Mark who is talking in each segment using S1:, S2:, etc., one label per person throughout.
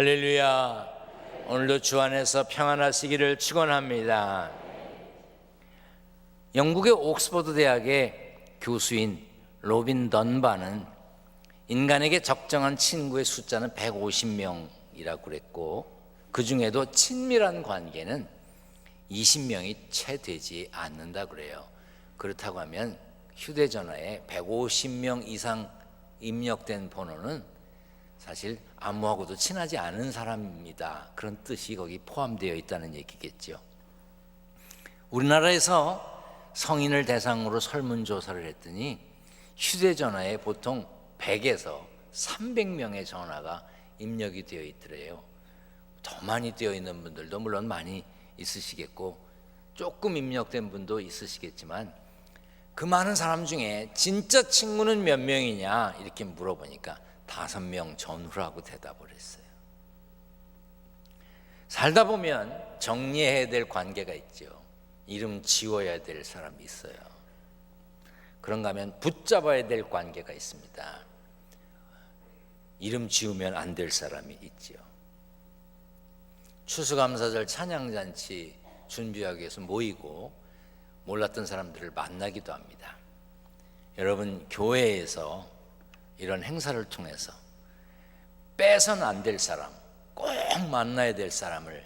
S1: 할렐루야. 오늘도 주 안에서 평안하시기를 축원합니다. 영국의 옥스퍼드 대학의 교수인 로빈 던바는 인간에게 적정한 친구의 숫자는 150명이라고 그랬고 그 중에도 친밀한 관계는 20명이 채 되지 않는다 그래요. 그렇다고 하면 휴대전화에 150명 이상 입력된 번호는 사실 아무하고도 친하지 않은 사람입니다. 그런 뜻이 거기 포함되어 있다는 얘기겠죠. 우리나라에서 성인을 대상으로 설문조사를 했더니 휴대전화에 보통 100에서 300명의 전화가 입력이 되어 있더래요. 더 많이 되어 있는 분들도 물론 많이 있으시겠고 조금 입력된 분도 있으시겠지만 그 많은 사람 중에 진짜 친구는 몇 명이냐 이렇게 물어보니까 다섯 명 전후라고 대답을 했어요. 살다 보면 정리해야 될 관계가 있죠. 이름 지워야 될 사람이 있어요. 그런가 하면 붙잡아야 될 관계가 있습니다. 이름 지우면 안 될 사람이 있지요. 추수감사절 찬양잔치 준비하기 위해서 모이고 몰랐던 사람들을 만나기도 합니다. 여러분 교회에서 이런 행사를 통해서 빼선 안 될 사람, 꼭 만나야 될 사람을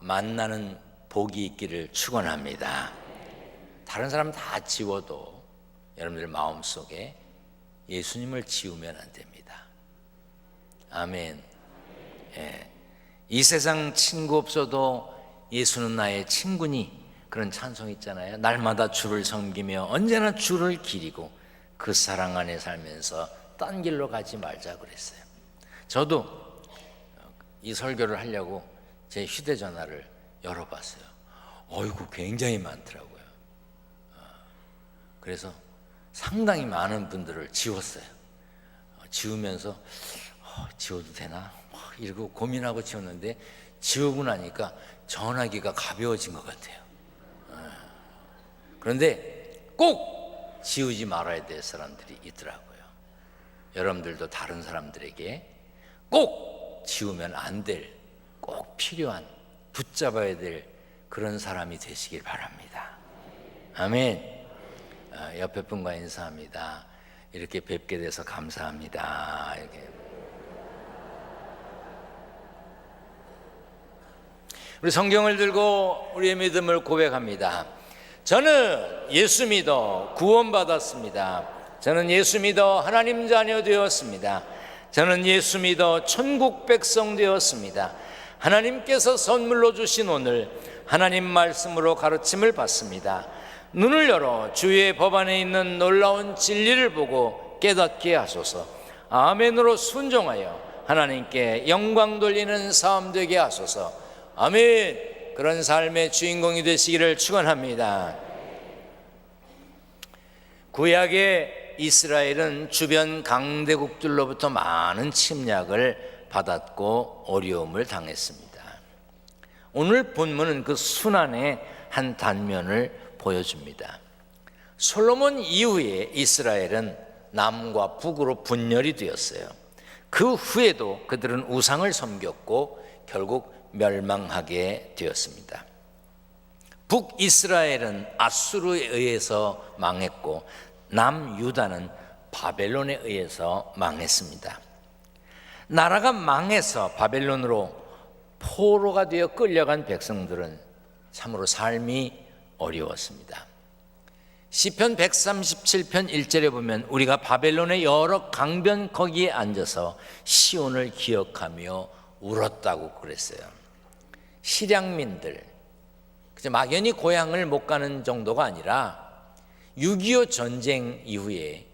S1: 만나는 복이 있기를 축원합니다. 다른 사람 다 지워도 여러분들 마음 속에 예수님을 지우면 안 됩니다. 아멘. 예. 이 세상 친구 없어도 예수는 나의 친구니 그런 찬송 있잖아요. 날마다 주를 섬기며 언제나 주를 기리고 그 사랑 안에 살면서 딴 길로 가지 말자 그랬어요. 저도 이 설교를 하려고 제 휴대전화를 열어봤어요. 어이구 굉장히 많더라고요. 어, 그래서 상당히 많은 분들을 지웠어요. 어, 지우면서 어, 지워도 되나? 이러고 고민하고 지웠는데 지우고 나니까 전화기가 가벼워진 것 같아요. 그런데 꼭 지우지 말아야 될 사람들이 있더라고요. 여러분들도 다른 사람들에게 꼭 지우면 안 될, 꼭 필요한, 붙잡아야 될 그런 사람이 되시길 바랍니다. 아멘. 아, 옆에 분과 인사합니다. 이렇게 뵙게 돼서 감사합니다. 이렇게. 우리 성경을 들고 우리의 믿음을 고백합니다. 저는 예수 믿어 구원받았습니다. 저는 예수 믿어 하나님 자녀 되었습니다. 저는 예수 믿어 천국 백성 되었습니다. 하나님께서 선물로 주신 오늘 하나님 말씀으로 가르침을 받습니다. 눈을 열어 주의 법안에 있는 놀라운 진리를 보고 깨닫게 하소서. 아멘으로 순종하여 하나님께 영광 돌리는 삶 되게 하소서. 아멘. 그런 삶의 주인공이 되시기를 축원합니다. 구약의 이스라엘은 주변 강대국들로부터 많은 침략을 받았고 어려움을 당했습니다. 오늘 본문은 그 순환의 한 단면을 보여줍니다. 솔로몬 이후에 이스라엘은 남과 북으로 분열이 되었어요. 그 후에도 그들은 우상을 섬겼고 결국 멸망하게 되었습니다. 북이스라엘은 아수르에 의해서 망했고 남유다는 바벨론에 의해서 망했습니다. 나라가 망해서 바벨론으로 포로가 되어 끌려간 백성들은 참으로 삶이 어려웠습니다. 시편 137편 1절에 보면 우리가 바벨론의 여러 강변 거기에 앉아서 시온을 기억하며 울었다고 그랬어요. 실향민들 막연히 고향을 못 가는 정도가 아니라 6.25 전쟁 이후에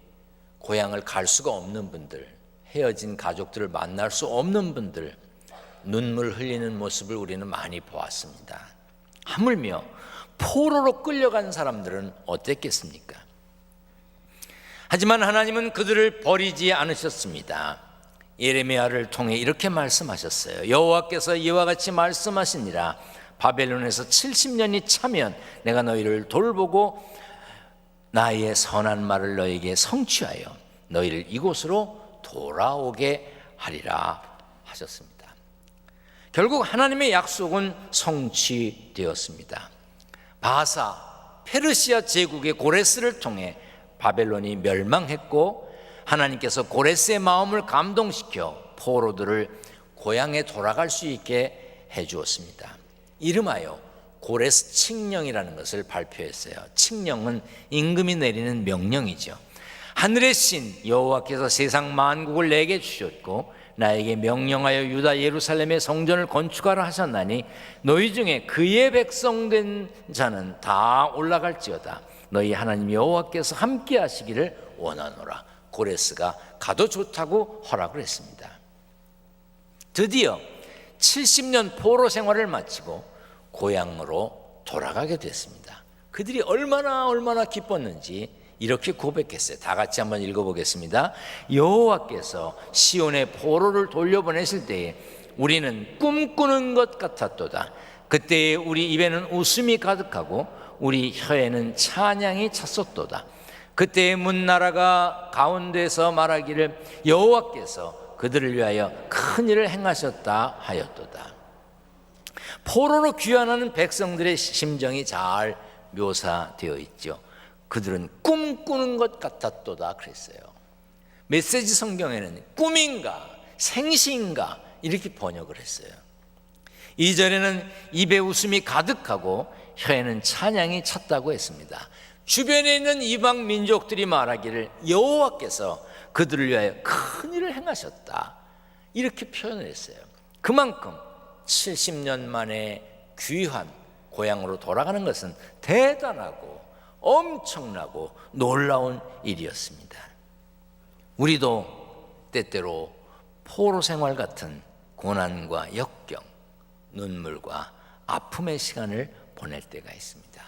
S1: 고향을 갈 수가 없는 분들, 헤어진 가족들을 만날 수 없는 분들, 눈물 흘리는 모습을 우리는 많이 보았습니다. 하물며 포로로 끌려간 사람들은 어땠겠습니까? 하지만 하나님은 그들을 버리지 않으셨습니다. 예레미야를 통해 이렇게 말씀하셨어요. 여호와께서 이와 같이 말씀하시니라 바벨론에서 70년이 차면 내가 너희를 돌보고 나의 선한 말을 너에게 성취하여 너희를 이곳으로 돌아오게 하리라 하셨습니다. 결국 하나님의 약속은 성취되었습니다. 바사 페르시아 제국의 고레스를 통해 바벨론이 멸망했고 하나님께서 고레스의 마음을 감동시켜 포로들을 고향에 돌아갈 수 있게 해 주었습니다. 이름하여 고레스 칙령이라는 것을 발표했어요. 칙령은 임금이 내리는 명령이죠. 하늘의 신 여호와께서 세상 만국을 내게 주셨고 나에게 명령하여 유다 예루살렘의 성전을 건축하라 하셨나니 너희 중에 그의 백성 된 자는 다 올라갈지어다 너희 하나님 여호와께서 함께 하시기를 원하노라 고레스가 가도 좋다고 허락을 했습니다 드디어 70년 포로 생활을 마치고 고향으로 돌아가게 됐습니다 그들이 얼마나 얼마나 기뻤는지 이렇게 고백했어요. 다 같이 한번 읽어보겠습니다. 여호와께서 시온의 포로를 돌려보내실 때에 우리는 꿈꾸는 것 같았도다. 그때에 우리 입에는 웃음이 가득하고 우리 혀에는 찬양이 찼었도다. 그때의 문나라가 가운데서 말하기를 여호와께서 그들을 위하여 큰 일을 행하셨다 하였도다. 포로로 귀환하는 백성들의 심정이 잘 묘사되어 있죠. 그들은 꿈꾸는 것 같았도다 그랬어요. 메시지 성경에는 꿈인가 생시인가 이렇게 번역을 했어요. 이절에는 입에 웃음이 가득하고 혀에는 찬양이 찼다고 했습니다. 주변에 있는 이방 민족들이 말하기를 여호와께서 그들을 위하여 큰 일을 행하셨다. 이렇게 표현을 했어요. 그만큼 70년 만에 귀한 고향으로 돌아가는 것은 대단하고 엄청나고 놀라운 일이었습니다. 우리도 때때로 포로 생활 같은 고난과 역경, 눈물과 아픔의 시간을 보낼 때가 있습니다.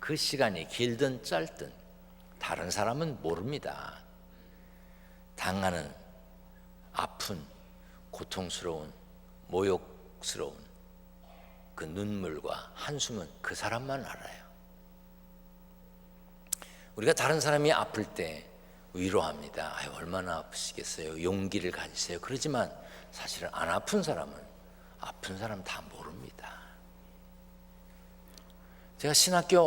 S1: 그 시간이 길든 짧든 다른 사람은 모릅니다. 당하는 아픈, 고통스러운, 모욕 스러운 그 눈물과 한숨은 그 사람만 알아요. 우리가 다른 사람이 아플 때 위로합니다. 아유, 얼마나 아프시겠어요. 용기를 가지세요. 그러지만 사실은 안 아픈 사람은 아픈 사람 다 모릅니다. 제가 신학교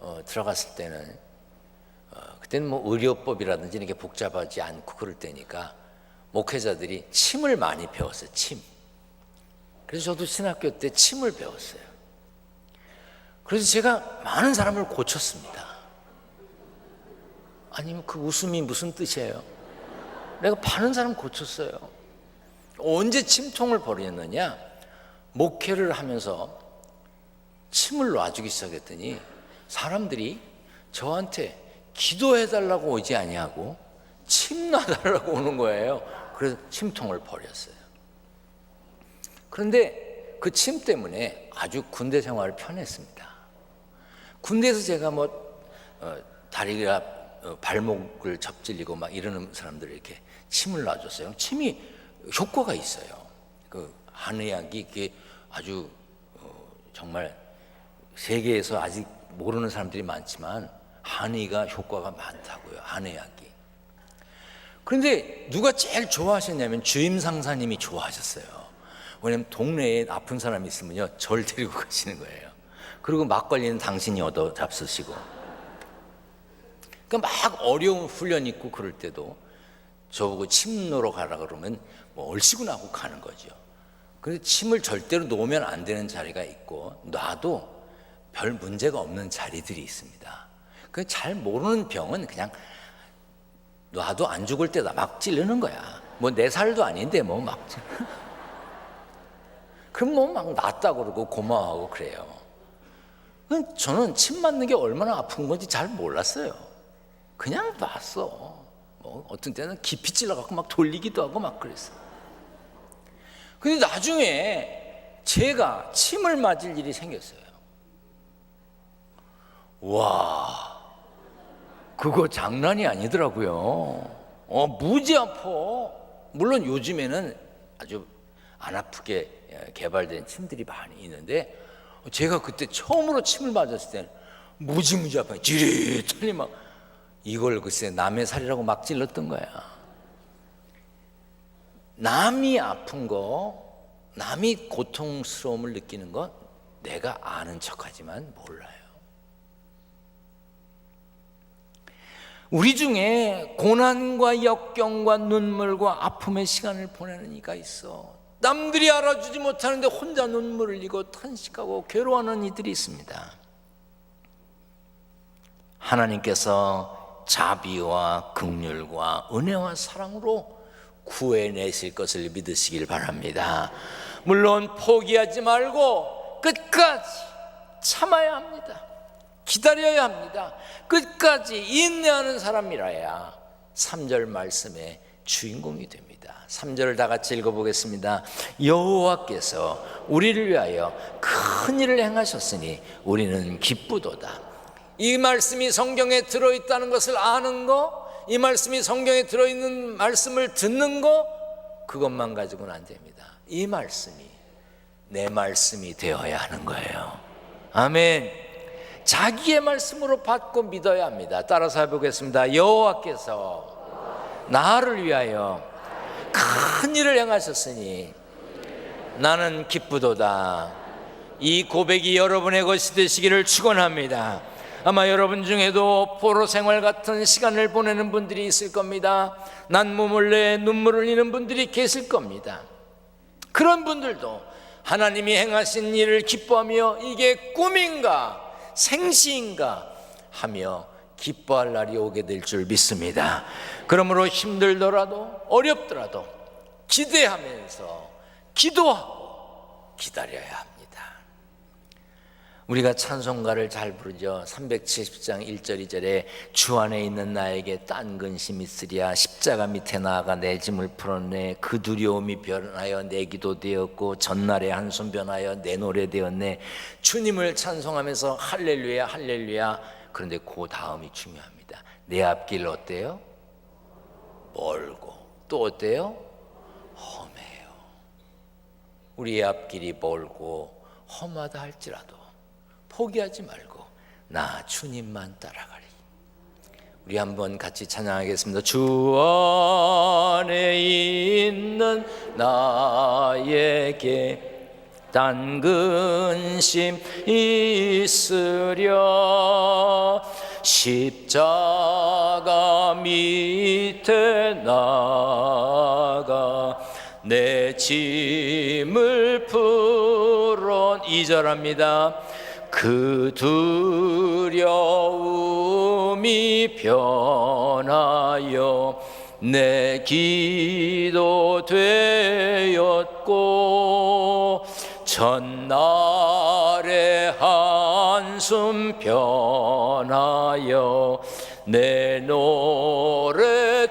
S1: 어, 들어갔을 때는 어, 그때는 뭐 의료법이라든지 이렇게 복잡하지 않고 그럴 때니까 목회자들이 침을 많이 배웠어요. 침. 그래서 저도 신학교 때 침을 배웠어요. 그래서 제가 많은 사람을 고쳤습니다. 아니면 그 웃음이 무슨 뜻이에요? 내가 많은 사람 고쳤어요. 언제 침통을 벌였느냐? 목회를 하면서 침을 놔주기 시작했더니 사람들이 저한테 기도해달라고 오지 아니하고 침 놔달라고 오는 거예요. 그래서 침통을 벌였어요. 그런데 그 침 때문에 아주 군대 생활을 편했습니다. 군대에서 제가 뭐 어, 다리가 어, 발목을 접질리고 막 이러는 사람들 이렇게 침을 놔줬어요. 침이 효과가 있어요. 그 한의학이 그게 아주 어, 정말 세계에서 아직 모르는 사람들이 많지만 한의가 효과가 많다고요. 한의학이. 그런데 누가 제일 좋아하셨냐면 주임 상사님이 좋아하셨어요. 왜냐면 동네에 아픈 사람이 있으면요, 절 데리고 가시는 거예요. 그리고 막걸리는 당신이 얻어 잡수시고. 그러니까 막 어려운 훈련 있고 그럴 때도 저보고 침 놓으러 가라 그러면 뭐 얼씨구 나고 가는 거죠. 그래서 침을 절대로 놓으면 안 되는 자리가 있고 놔도 별 문제가 없는 자리들이 있습니다. 그 잘 모르는 병은 그냥 놔도 안 죽을 때다 막 찌르는 거야. 뭐 내 살도 아닌데 뭐 막. 그럼 뭐 막 낫다 그러고 고마워하고 그래요. 저는 침 맞는 게 얼마나 아픈 건지 잘 몰랐어요. 그냥 봤어. 뭐 어떤 때는 깊이 찔러갖고 막 돌리기도 하고 막 그랬어. 근데 나중에 제가 침을 맞을 일이 생겼어요. 와, 그거 장난이 아니더라고요. 어, 무지 아파. 물론 요즘에는 아주 안 아프게 개발된 침들이 많이 있는데 제가 그때 처음으로 침을 맞았을 때는 무지무지 아파요. 지릿하니 막 이걸 글쎄 남의 살이라고 막 찔렀던 거야. 남이 아픈 거 남이 고통스러움을 느끼는 건 내가 아는 척하지만 몰라요. 우리 중에 고난과 역경과 눈물과 아픔의 시간을 보내는 이가 있어. 남들이 알아주지 못하는데 혼자 눈물을 흘리고 탄식하고 괴로워하는 이들이 있습니다. 하나님께서 자비와 긍휼과 은혜와 사랑으로 구해내실 것을 믿으시길 바랍니다. 물론 포기하지 말고 끝까지 참아야 합니다. 기다려야 합니다. 끝까지 인내하는 사람이라야 3절 말씀의 주인공이 됩니다. 3절을 다 같이 읽어보겠습니다. 여호와께서 우리를 위하여 큰 일을 행하셨으니 우리는 기쁘도다. 이 말씀이 성경에 들어있다는 것을 아는 거, 이 말씀이 성경에 들어있는 말씀을 듣는 거, 그것만 가지고는 안 됩니다. 이 말씀이 내 말씀이 되어야 하는 거예요. 아멘. 자기의 말씀으로 받고 믿어야 합니다. 따라서 해보겠습니다. 여호와께서 나를 위하여 큰 일을 행하셨으니 나는 기쁘도다. 이 고백이 여러분의 것이 되시기를 축원합니다. 아마 여러분 중에도 포로 생활 같은 시간을 보내는 분들이 있을 겁니다. 난 몸을 내 눈물을 흘리는 분들이 계실 겁니다. 그런 분들도 하나님이 행하신 일을 기뻐하며 이게 꿈인가 생시인가 하며 기뻐할 날이 오게 될 줄 믿습니다. 그러므로 힘들더라도 어렵더라도 기대하면서 기도하고 기다려야 합니다. 우리가 찬송가를 잘 부르죠. 370장 1절 2절에 주 안에 있는 나에게 딴 근심 있으랴 십자가 밑에 나아가 내 짐을 풀었네 그 두려움이 변하여 내 기도 되었고 전날의 한숨 변하여 내 노래 되었네 주님을 찬송하면서 할렐루야 할렐루야 그런데 그 다음이 중요합니다. 내 앞길 어때요? 멀고 또 어때요? 험해요. 우리의 앞길이 멀고 험하다 할지라도 포기하지 말고 나 주님만 따라가리. 우리 한번 같이 찬양하겠습니다. 주 안에 있는 나에게 딴 근심 있으랴 십자가 밑에 나가 내 짐을 풀어 이절합니다. 그 두려움이 변하여 내 기도 되었고 전날의 한숨 변하여 내 노래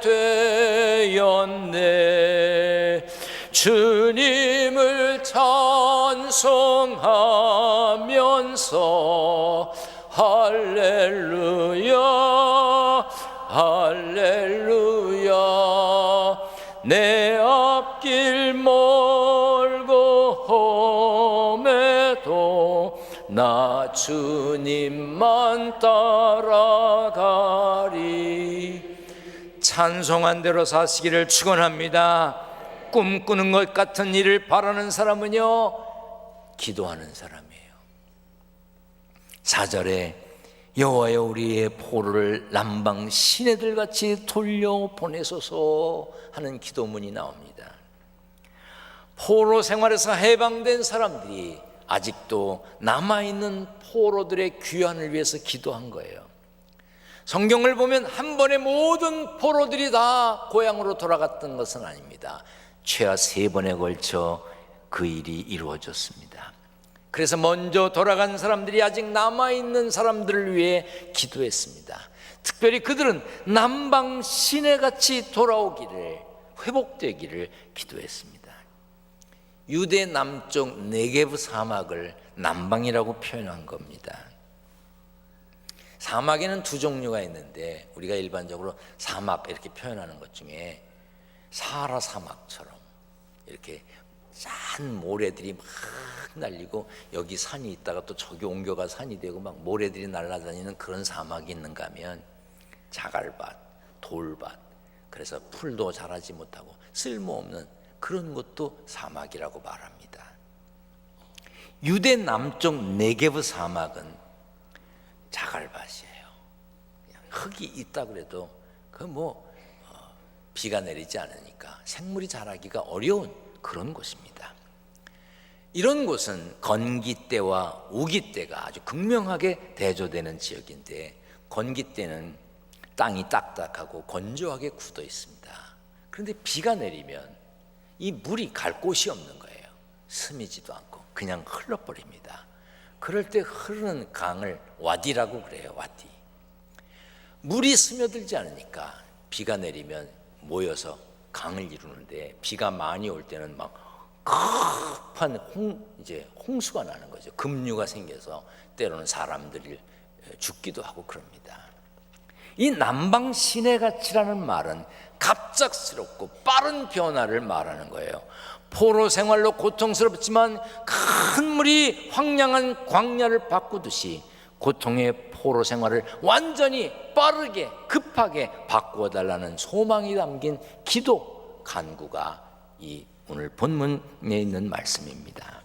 S1: 되었네. 주님을 찬송하면서 할렐루야 나 주님만 따라가리 찬송한 대로 사시기를 축원합니다. 꿈꾸는 것 같은 일을 바라는 사람은요 기도하는 사람이에요. 4절에 여호와여 우리의 포로를 남방 시내들 같이 돌려 보내소서 하는 기도문이 나옵니다. 포로 생활에서 해방된 사람들이 아직도 남아있는 포로들의 귀환을 위해서 기도한 거예요. 성경을 보면 한 번에 모든 포로들이 다 고향으로 돌아갔던 것은 아닙니다. 최하 세 번에 걸쳐 그 일이 이루어졌습니다. 그래서 먼저 돌아간 사람들이 아직 남아있는 사람들을 위해 기도했습니다. 특별히 그들은 남방 시내같이 돌아오기를, 회복되기를 기도했습니다. 유대 남쪽 네게브 사막을 남방이라고 표현한 겁니다. 사막에는 두 종류가 있는데 우리가 일반적으로 사막 이렇게 표현하는 것 중에 사하라 사막처럼 이렇게 짠 모래들이 막 날리고 여기 산이 있다가 또 저기 옮겨가 산이 되고 막 모래들이 날아다니는 그런 사막이 있는가 하면 자갈밭, 돌밭 그래서 풀도 자라지 못하고 쓸모없는 그런 것도 사막이라고 말합니다. 유대 남쪽 네게브 사막은 자갈밭이에요. 흙이 있다 그래도 그뭐 어, 비가 내리지 않으니까 생물이 자라기가 어려운 그런 곳입니다. 이런 곳은 건기 때와 우기 때가 아주 극명하게 대조되는 지역인데 건기 때는 땅이 딱딱하고 건조하게 굳어 있습니다. 그런데 비가 내리면 이 물이 갈 곳이 없는 거예요. 스미지도 않고 그냥 흘러버립니다. 그럴 때 흐르는 강을 와디라고 그래요. 와디. 물이 스며들지 않으니까 비가 내리면 모여서 강을 이루는데 비가 많이 올 때는 막 급한 홍 이제 홍수가 나는 거죠. 급류가 생겨서 때로는 사람들이 죽기도 하고 그럽니다. 이 남방 시내같이라는 말은 갑작스럽고 빠른 변화를 말하는 거예요. 포로 생활로 고통스럽지만 큰 물이 황량한 광야를 바꾸듯이 고통의 포로 생활을 완전히 빠르게 급하게 바꾸어 달라는 소망이 담긴 기도 간구가 이 오늘 본문에 있는 말씀입니다.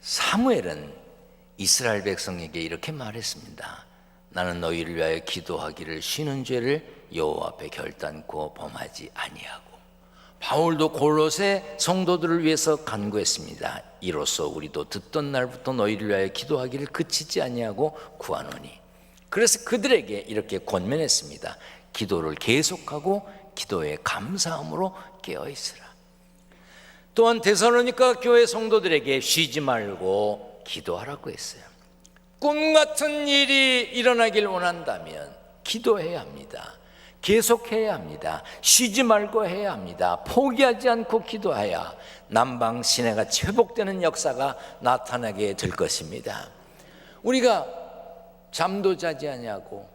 S1: 사무엘은 이스라엘 백성에게 이렇게 말했습니다. 나는 너희를 위하여 기도하기를 쉬는 죄를 여호와 앞에 결단코 범하지 아니하고 바울도 골로새 성도들을 위해서 간구했습니다. 이로써 우리도 듣던 날부터 너희를 위하여 기도하기를 그치지 아니하고 구하노니 그래서 그들에게 이렇게 권면했습니다. 기도를 계속하고 기도에 감사함으로 깨어 있으라. 또한 데살로니가 교회 성도들에게 쉬지 말고 기도하라고 했어요. 꿈 같은 일이 일어나길 원한다면 기도해야 합니다. 계속해야 합니다. 쉬지 말고 해야 합니다. 포기하지 않고 기도해야 남방 시내가 회복되는 역사가 나타나게 될 것입니다. 우리가 잠도 자지 아니하고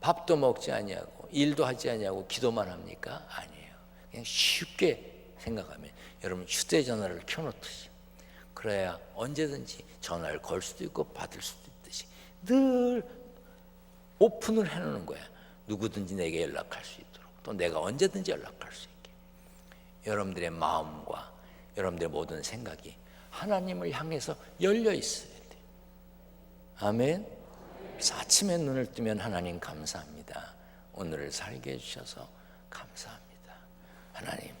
S1: 밥도 먹지 아니하고 일도 하지 아니하고 기도만 합니까? 아니에요. 그냥 쉽게 생각하면 여러분 휴대전화를 켜놓듯이 그래야 언제든지 전화를 걸 수도 있고 받을 수도 있듯이 늘 오픈을 해놓는 거야. 누구든지 내게 연락할 수 있도록 또 내가 언제든지 연락할 수 있게 여러분들의 마음과 여러분들의 모든 생각이 하나님을 향해서 열려 있어야 돼. 아멘. 아침에 눈을 뜨면 하나님 감사합니다. 오늘을 살게 해주셔서 감사합니다. 하나님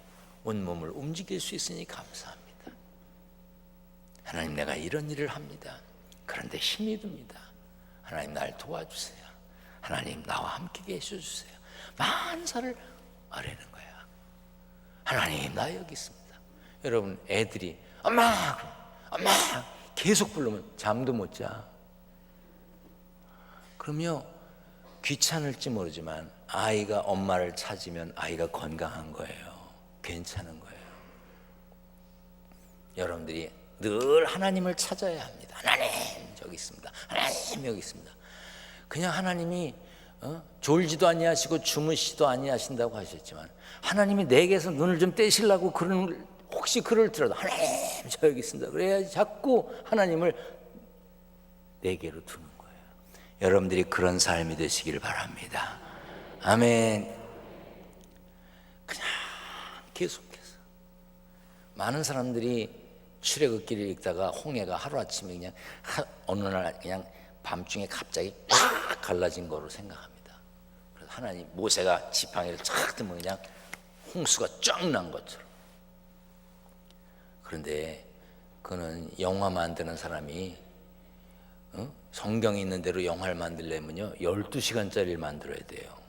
S1: 온몸을 움직일 수 있으니 감사합니다. 하나님 내가 이런 일을 합니다. 그런데 힘이 듭니다. 하나님 날 도와주세요. 하나님 나와 함께 계셔 주세요. 만사를 아뢰는 거야. 하나님 나 여기 있습니다. 여러분 애들이 엄마 엄마 계속 부르면 잠도 못 자. 그러면 귀찮을지 모르지만 아이가 엄마를 찾으면 아이가 건강한 거예요. 괜찮은 거예요. 여러분들이 늘 하나님을 찾아야 합니다. 하나님 저기 있습니다. 하나님 여기 있습니다. 그냥 하나님이 어? 졸지도 아니하시고 주무시도 아니하신다고 하셨지만 하나님이 내게서 눈을 좀 떼시려고 그런 혹시 그를 들어도 하나님 저 여기 있습니다. 그래야지 자꾸 하나님을 내게로 두는 거예요. 여러분들이 그런 삶이 되시기를 바랍니다. 아멘. 그냥 계속해서 많은 사람들이 출애굽기를 읽다가 홍해가 하루아침에 그냥 하, 어느 날 그냥 밤중에 갑자기 팍 갈라진 거로 생각합니다. 그래서 하나님 모세가 지팡이를 착 들면 그냥 홍수가 쫙 난 것처럼. 그런데 그는 영화 만드는 사람이 어? 성경에 있는 대로 영화를 만들려면요 12시간짜리를 만들어야 돼요.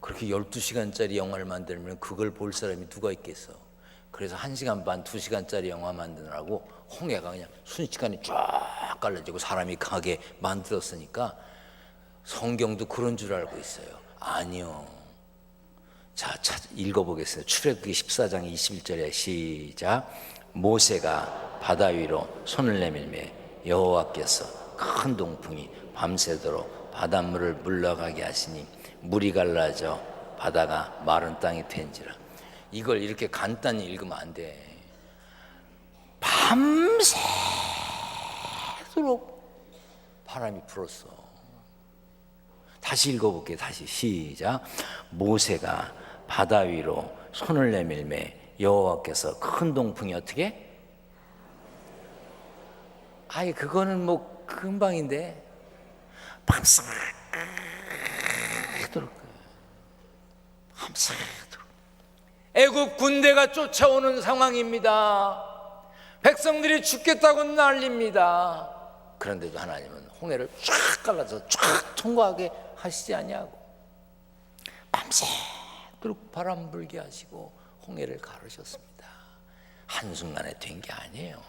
S1: 그렇게 12시간짜리 영화를 만들면 그걸 볼 사람이 누가 있겠어? 그래서 1시간 반, 2시간짜리 영화 만드느라고 홍해가 그냥 순식간에 쫙 갈라지고 사람이 가게 만들었으니까 성경도 그런 줄 알고 있어요. 아니요. 자, 읽어보겠습니다. 출애굽기 14장 21절에 시작. 모세가 바다 위로 손을 내밀매 여호와께서 큰 동풍이 밤새도록 바닷물을 물러가게 하시니 물이 갈라져 바다가 마른 땅이 된지라. 이걸 이렇게 간단히 읽으면 안 돼. 밤새도록 바람이 불었어. 다시 읽어볼게요. 다시 시작. 모세가 바다 위로 손을 내밀매 여호와께서 큰 동풍이 어떻게? 아이 그거는 뭐 금방인데 밤새도록 밤새도록 애굽 군대가 쫓아오는 상황입니다. 백성들이 죽겠다고 난립니다. 그런데도 하나님은 홍해를 쫙 갈라서 쫙 통과하게 하시지 아니하고 밤새도록 바람 불게 하시고 홍해를 가르셨습니다. 한순간에 된 게 아니에요.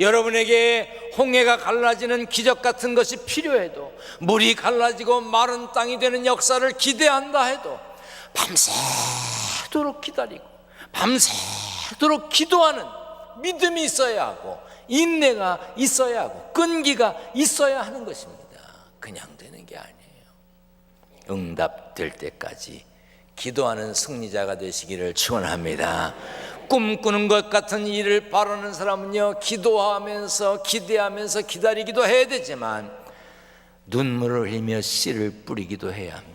S1: 여러분에게 홍해가 갈라지는 기적 같은 것이 필요해도 물이 갈라지고 마른 땅이 되는 역사를 기대한다 해도 밤새 도록 기다리고 밤새도록 기도하는 믿음이 있어야 하고 인내가 있어야 하고 끈기가 있어야 하는 것입니다. 그냥 되는 게 아니에요. 응답될 때까지 기도하는 승리자가 되시기를 축원합니다. 꿈꾸는 것 같은 일을 바라는 사람은요 기도하면서 기대하면서 기다리기도 해야 되지만 눈물을 흘리며 씨를 뿌리기도 해야 합니다.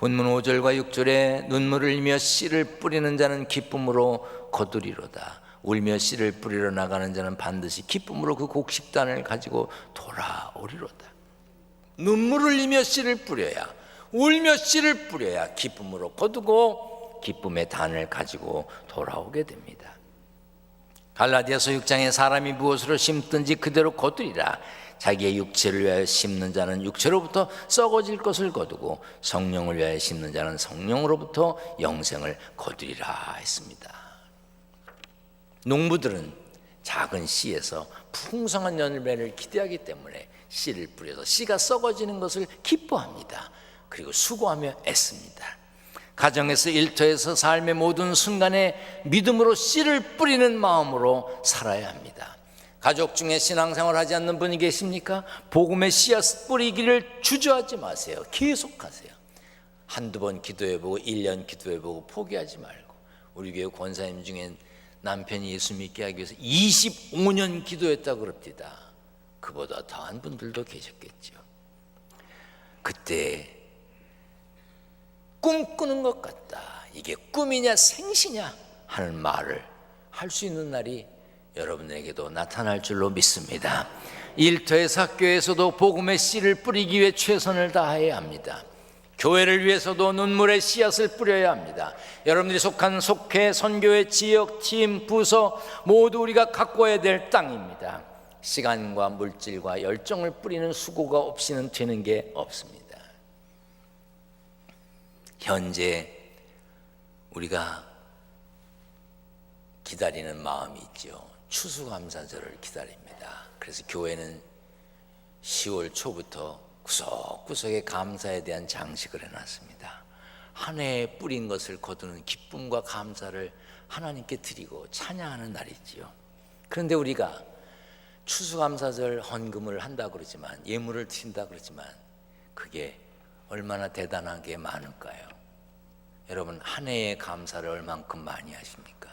S1: 본문 5절과 6절에 눈물을 흘리며 씨를 뿌리는 자는 기쁨으로 거두리로다. 울며 씨를 뿌리러 나가는 자는 반드시 기쁨으로 그 곡식단을 가지고 돌아오리로다. 눈물을 흘리며 씨를 뿌려야 울며 씨를 뿌려야 기쁨으로 거두고 기쁨의 단을 가지고 돌아오게 됩니다. 갈라디아서 6장에 사람이 무엇으로 심든지 그대로 거두리라. 자기의 육체를 위하여 심는 자는 육체로부터 썩어질 것을 거두고 성령을 위하여 심는 자는 성령으로부터 영생을 거두리라 했습니다. 농부들은 작은 씨에서 풍성한 열매를 기대하기 때문에 씨를 뿌려서 씨가 썩어지는 것을 기뻐합니다. 그리고 수고하며 애씁니다. 가정에서 일터에서 삶의 모든 순간에 믿음으로 씨를 뿌리는 마음으로 살아야 합니다. 가족 중에 신앙생활 하지 않는 분이 계십니까? 복음의 씨앗 뿌리기를 주저하지 마세요. 계속하세요. 한두 번 기도해보고 1년 기도해보고 포기하지 말고 우리 교회 권사님 중엔 남편이 예수 믿게 하기 위해서 25년 기도했다고 그럽니다. 그보다 더한 분들도 계셨겠죠. 그때 꿈꾸는 것 같다. 이게 꿈이냐 생시냐 하는 말을 할 수 있는 날이 여러분에게도 나타날 줄로 믿습니다. 일터에서 학교에서도 복음의 씨를 뿌리기 위해 최선을 다해야 합니다. 교회를 위해서도 눈물의 씨앗을 뿌려야 합니다. 여러분들이 속한 속회, 선교회, 지역, 팀, 부서 모두 우리가 가꿔야 될 땅입니다. 시간과 물질과 열정을 뿌리는 수고가 없이는 되는 게 없습니다. 현재 우리가 기다리는 마음이 있죠. 추수감사절을 기다립니다. 그래서 교회는 10월 초부터 구석구석에 감사에 대한 장식을 해놨습니다. 한 해에 뿌린 것을 거두는 기쁨과 감사를 하나님께 드리고 찬양하는 날이지요. 그런데 우리가 추수감사절 헌금을 한다 그러지만 예물을 드린다 그러지만 그게 얼마나 대단하게 많을까요? 여러분 한 해의 감사를 얼만큼 많이 하십니까?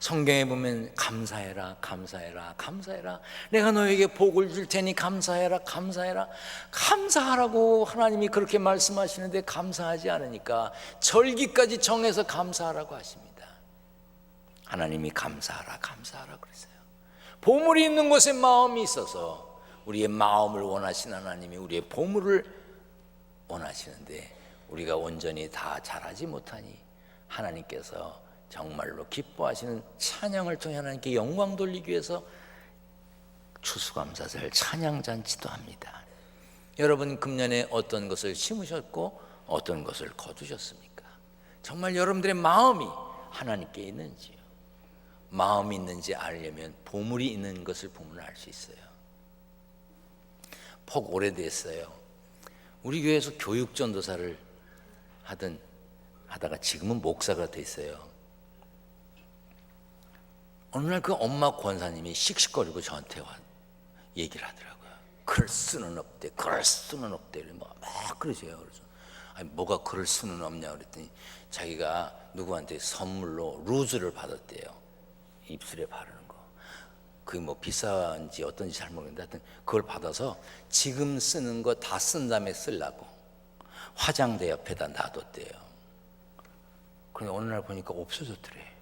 S1: 성경에 보면 감사해라 감사해라 감사해라. 내가 너에게 복을 줄 테니 감사해라 감사해라. 감사하라고 하나님이 그렇게 말씀하시는데 감사하지 않으니까 절기까지 정해서 감사하라고 하십니다. 하나님이 감사하라 감사하라 그랬어요. 보물이 있는 곳에 마음이 있어서 우리의 마음을 원하시는 하나님이 우리의 보물을 원하시는데 우리가 온전히 다 잘하지 못하니 하나님께서 정말로 기뻐하시는 찬양을 통해 하나님께 영광 돌리기 위해서 추수감사절 찬양 잔치도 합니다. 여러분 금년에 어떤 것을 심으셨고 어떤 것을 거두셨습니까? 정말 여러분들의 마음이 하나님께 있는지요? 마음이 있는지 알려면 보물이 있는 것을 보면 알 수 있어요. 폭 오래됐어요. 우리 교회에서 교육 전도사를 하던 하다가 지금은 목사가 됐어요. 어느 날 그 엄마 권사님이 씩씩거리고 저한테 와 얘기를 하더라고요. 그럴 수는 없대. 그럴 수는 없대. 막, 막 그러세요. 그래서 아니 뭐가 그럴 수는 없냐 그랬더니 자기가 누구한테 선물로 루즈를 받았대요. 입술에 바르는 거. 그게 뭐 비싼지 어떤지 잘 모르겠는데 하여튼 그걸 받아서 지금 쓰는 거 다 쓴 다음에 쓰려고 화장대 옆에다 놔뒀대요. 그런데 어느 날 보니까 없어졌더래.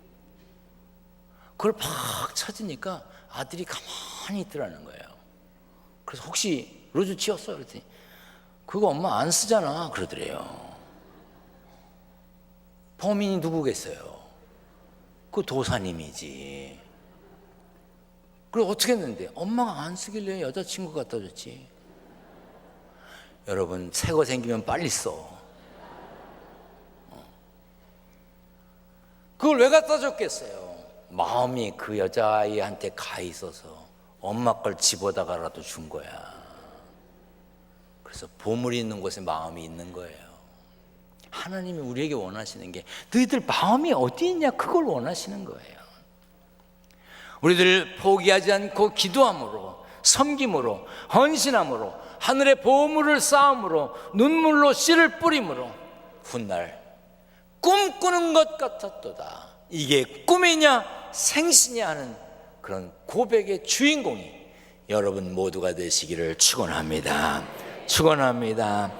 S1: 그걸 팍 찾으니까 아들이 가만히 있더라는 거예요. 그래서 혹시 로즈 치웠어? 그랬더니 그거 엄마 안 쓰잖아. 그러더래요. 범인이 누구겠어요? 그 도사님이지. 그래 어떻게 했는데 엄마가 안 쓰길래 여자친구 갖다 줬지. 여러분 새 거 생기면 빨리 써. 어. 그걸 왜 갖다 줬겠어요? 마음이 그 여자아이한테 가 있어서 엄마 걸 집어다가라도 준 거야. 그래서 보물이 있는 곳에 마음이 있는 거예요. 하나님이 우리에게 원하시는 게 너희들 마음이 어디 있냐 그걸 원하시는 거예요. 우리들 포기하지 않고 기도함으로 섬김으로 헌신함으로 하늘의 보물을 쌓음으로 눈물로 씨를 뿌림으로 훗날 꿈꾸는 것 같았도다. 이게 꿈이냐 생시냐 하는 그런 고백의 주인공이 여러분 모두가 되시기를 축원합니다. 축원합니다.